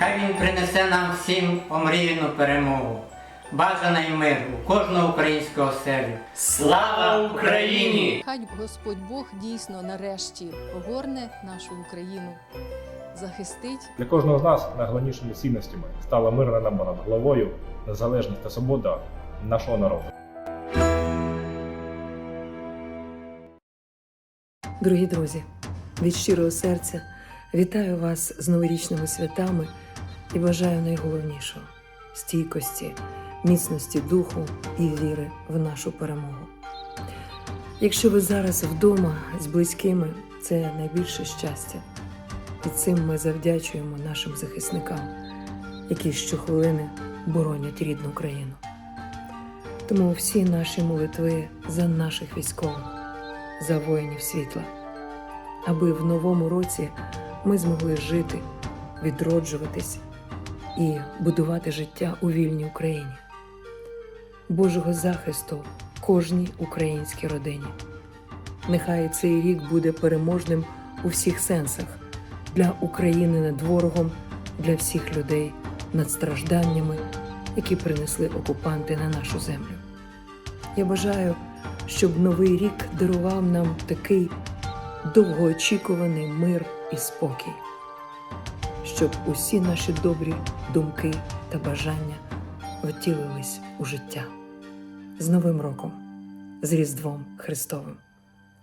Хай він принесе нам всім омріяну перемогу, бажаний мир у кожного українського оселю. Слава Україні! Хай Господь Бог дійсно нарешті огорне нашу Україну, захистить Для кожного з нас найголовнішими цінностями стала мирна небо над головою, незалежність та свобода нашого народу. Дорогі друзі, від щирого серця вітаю вас з новорічними святами і бажаю найголовнішого стійкості, міцності духу і віри в нашу перемогу. Якщо ви зараз вдома з близькими, це найбільше щастя. І цим ми завдячуємо нашим захисникам, які щохвилини боронять рідну країну. Тому всі наші молитви за наших військових за воїнів світла, аби в новому році ми змогли жити, відроджуватись і будувати життя у вільній Україні, Божого захисту кожній українській родині. Нехай цей рік буде переможним у всіх сенсах для України над ворогом, для всіх людей над стражданнями, які принесли окупанти на нашу землю. Я бажаю щоб новий рік дарував нам такий довгоочікуваний мир і спокій, щоб усі наші добрі думки та бажання втілились у життя. З Новим роком, з Різдвом Христовим.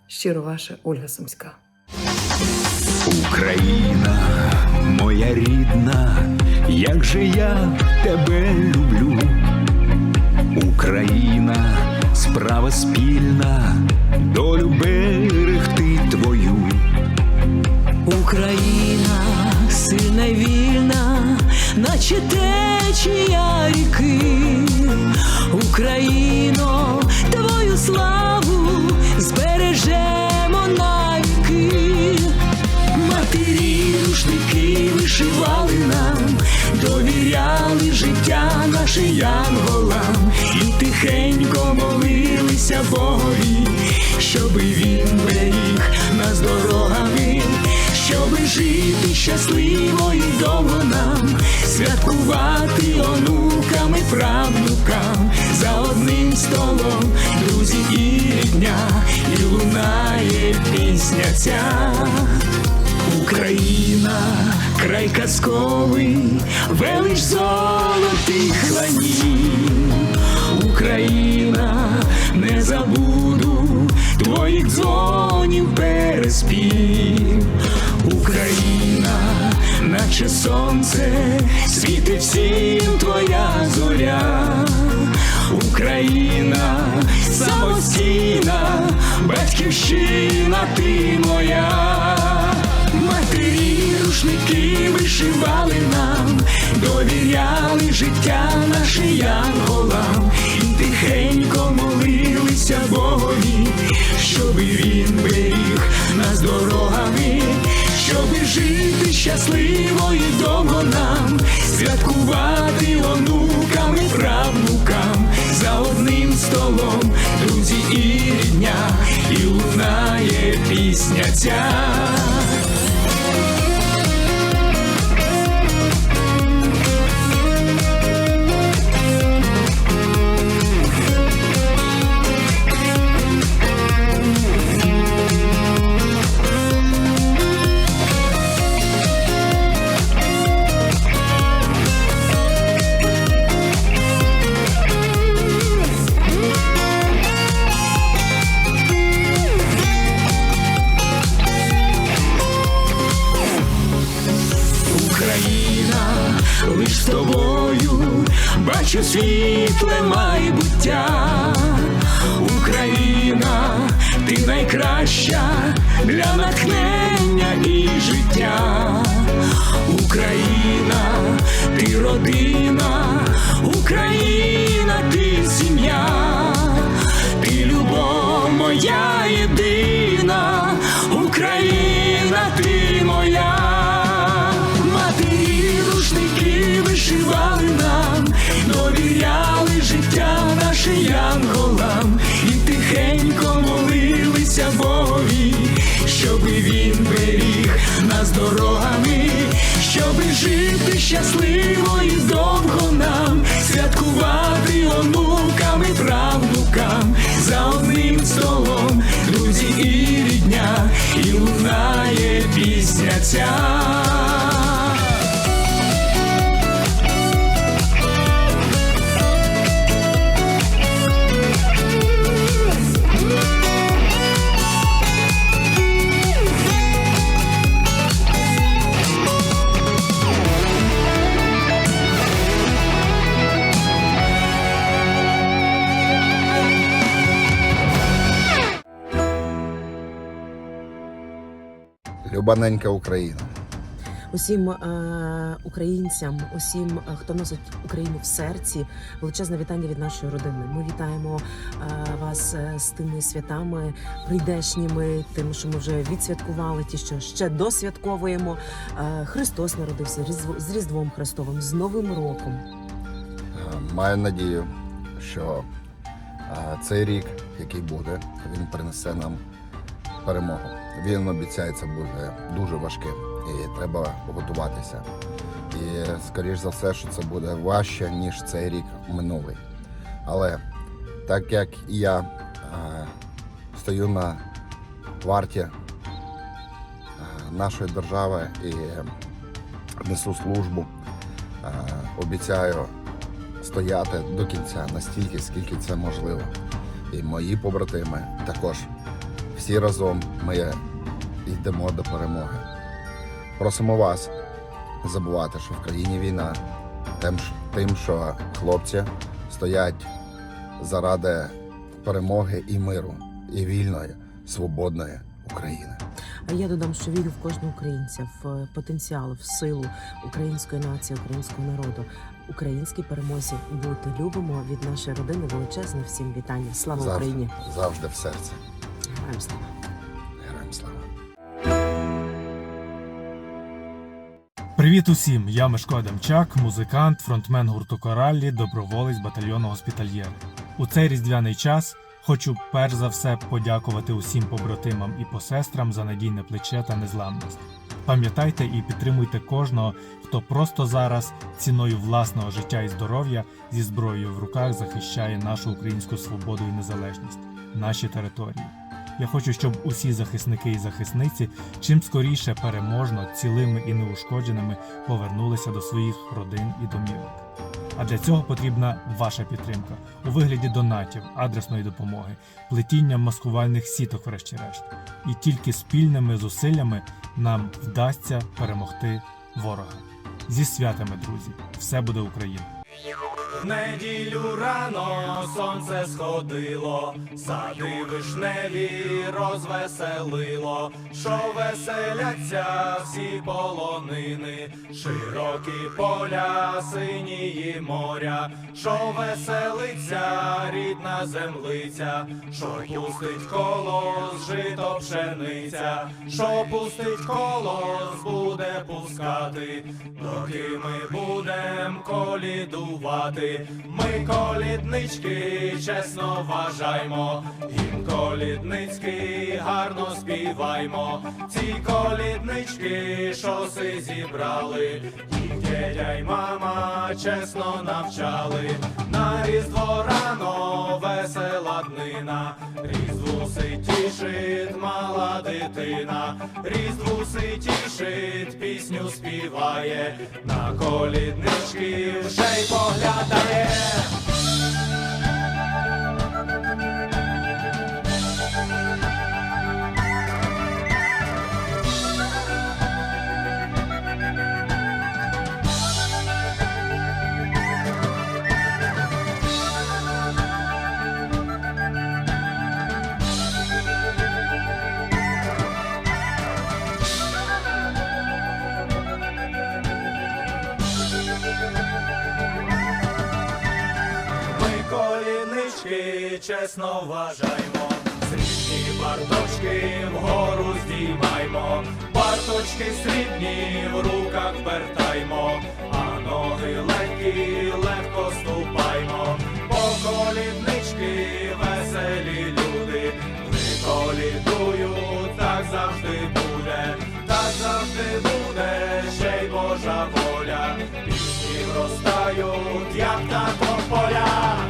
Щиро ваша Ольга Сумська. Україна, моя рідна, як же я тебе люблю, Україна, справа спільна, долю берегти наче течія ріки. Україно, твою славу збережемо навіки. Матері рушники вишивали нам, довіряли життя наше янголам, і тихенько молилися Богові, щоби він столом, друзі і рідня, і лунає пісня ця. Україна, край казковий, велич золотих ланів. Україна, не забуду твоїх дзвонів переспів. Україна, наче сонце, світить всім твоя зоря. Україна, самостійна, батьківщина ти моя. Матері рушники вишивали нам, довіряли життя наше янголам, і тихенько молилися Богові, щоби він беріг нас дорогами, щоби жити щасливо і довго нам, святкувати лунає найкраща для натхнення і життя. Україна, ти родина, Україна, ти щасливо і довго нам святкувати онукам і правнукам за одним столом, друзі і рідня, і лунає пісня ця. Любаненька Україна. усім е, українцям, усім, е, хто носить Україну в серці. Величезне вітання від нашої родини. Ми вітаємо е, вас е, з тими святами прийдешніми, тим, що ми вже відсвяткували, ті, що ще досвятковуємо. Е, Христос народився з Різдвом Христовим, з Новим роком. Е, Маю надію, що е, цей рік, який буде, він принесе нам перемогу. Він обіцяється буде дуже важким і треба готуватися. І скоріш за все, що це буде важче, ніж цей рік минулий. Але так як я е, стою на варті е, нашої держави і несу службу, е, обіцяю стояти до кінця настільки, скільки це можливо. І мої побратими також. Всі разом ми йдемо до перемоги. Просимо вас не забувати, що в країні війна, тим, тим, що хлопці стоять заради перемоги і миру, і вільної, свободної України. А я додам, що вірю в кожного українця, в потенціал, в силу української нації, українського народу. Українській перемозі бути любимо від нашої родини величезне всім вітання. Слава Завжди, Україні! завжди в серці. Героям слава! Привіт усім! Я Мишко Адамчак, музикант, фронтмен гурту Кораллі, доброволець батальйону Госпітальєр. У цей різдвяний час хочу перш за все подякувати усім побратимам і посестрам за надійне плече та незламність. Пам'ятайте і підтримуйте кожного, хто просто зараз ціною власного життя і здоров'я зі зброєю в руках захищає нашу українську свободу і незалежність, наші території. Я хочу, щоб усі захисники і захисниці чим скоріше переможно, цілими і неушкодженими повернулися до своїх родин і домівок. А для цього потрібна ваша підтримка у вигляді донатів, адресної допомоги, плетіння маскувальних сіток, врешті-решт. І тільки спільними зусиллями нам вдасться перемогти ворога. Зі святами, друзі! Все буде Україна! В неділю рано сонце сходило, сади вишневі розвеселило, що веселяться всі полонини, широкі поля, синії моря, що веселиться рідна землиця, що пустить колос, жито пшениця, що пустить колос, буде пускати, доки ми будем колідувати. Ми коліднички, чесно вважаймо, гімн колідницький гарно співаймо. Ці коліднички, шоси зібрали, їх дядя й мама чесно навчали. На різдво рано весела днина, різдву си тішить мала дитина, різдву си тішить, пісню співає, на коліднички вже й поглядає. Чесно вважаймо, срібні барточки вгору здіймаймо, барточки срібні в руках вертаймо, а ноги легкі легко ступаймо, бо коліднички веселі люди, приколідують, так завжди буде, так завжди буде, ще й Божа воля, пісні вростають, як на тополя.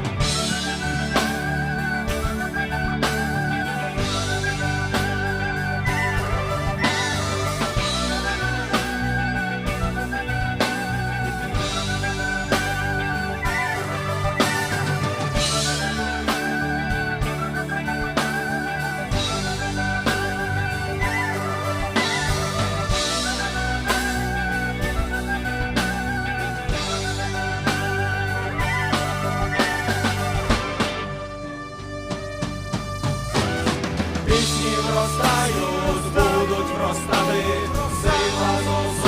Save us, O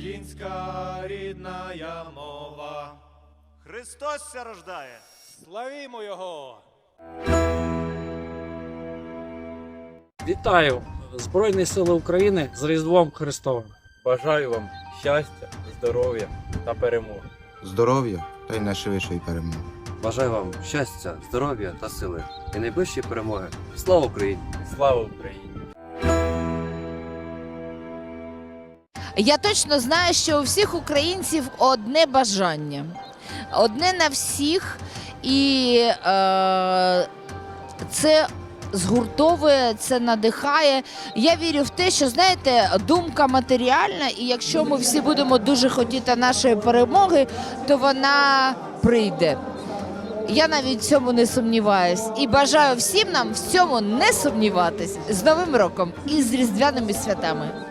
українська рідна мова. Христос ся рождає. Славімо Його! Вітаю Збройні Сили України з Різдвом Христовим. Бажаю вам щастя, здоров'я та перемоги. Здоров'я та й найшвидшої перемоги. Бажаю вам щастя, здоров'я та сили і найближчі перемоги. Слава Україні! Слава Україні! Я точно знаю, що у всіх українців одне бажання, одне на всіх, і е, це згуртовує, це надихає. Я вірю в те, що знаєте, думка матеріальна, і якщо ми всі будемо дуже хотіти нашої перемоги, то вона прийде. Я навіть в цьому не сумніваюсь і бажаю всім нам в цьому не сумніватись з Новим роком і з різдвяними святами.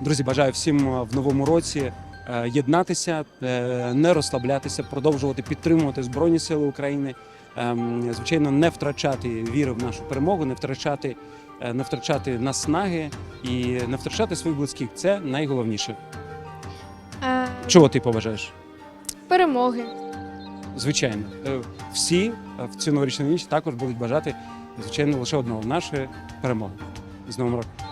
Друзі, бажаю всім е, в новому році е, єднатися, е, не розслаблятися, продовжувати підтримувати Збройні Сили України. Ем, Звичайно, не втрачати віри в нашу перемогу, не втрачати, е, не втрачати наснаги і не втрачати своїх близьких. Це найголовніше. Чого ти побажаєш? Перемоги. Звичайно, Е, всі е, в цю новорічну ніч також будуть бажати, звичайно, лише одного нашої перемоги. З Новим роком!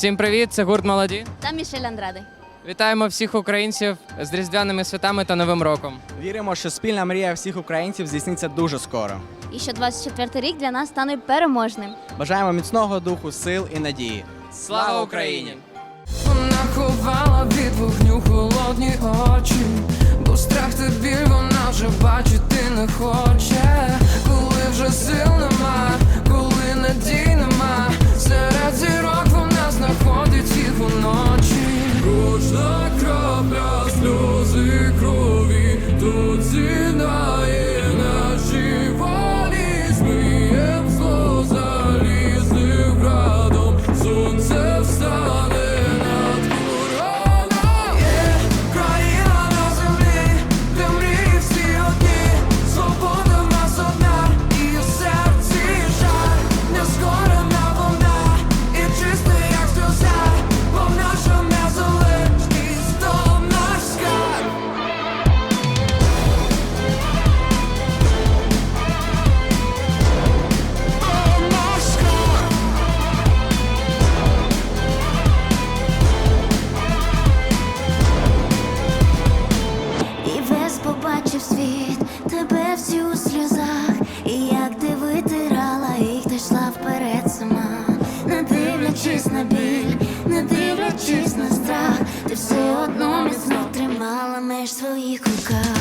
Всім привіт! Це гурт молоді. Та Мішель Андраде. Вітаємо всіх українців з різдвяними святами та Новим роком. Віримо, що спільна мрія всіх українців здійсниться дуже скоро. І що 24 рік для нас стане переможним. Бажаємо міцного духу, сил і надії. Слава Україні! Вона ховала від вогню холодні очі, бо страх та біль вона вже бачити не хоче. Коли вже сил побачив світ, тебе всі у сльозах, і як ти витирала їх, ти йшла вперед сама, не дивлячись на біль, не дивлячись на страх, ти все одно міцно тримала меж своїх руках.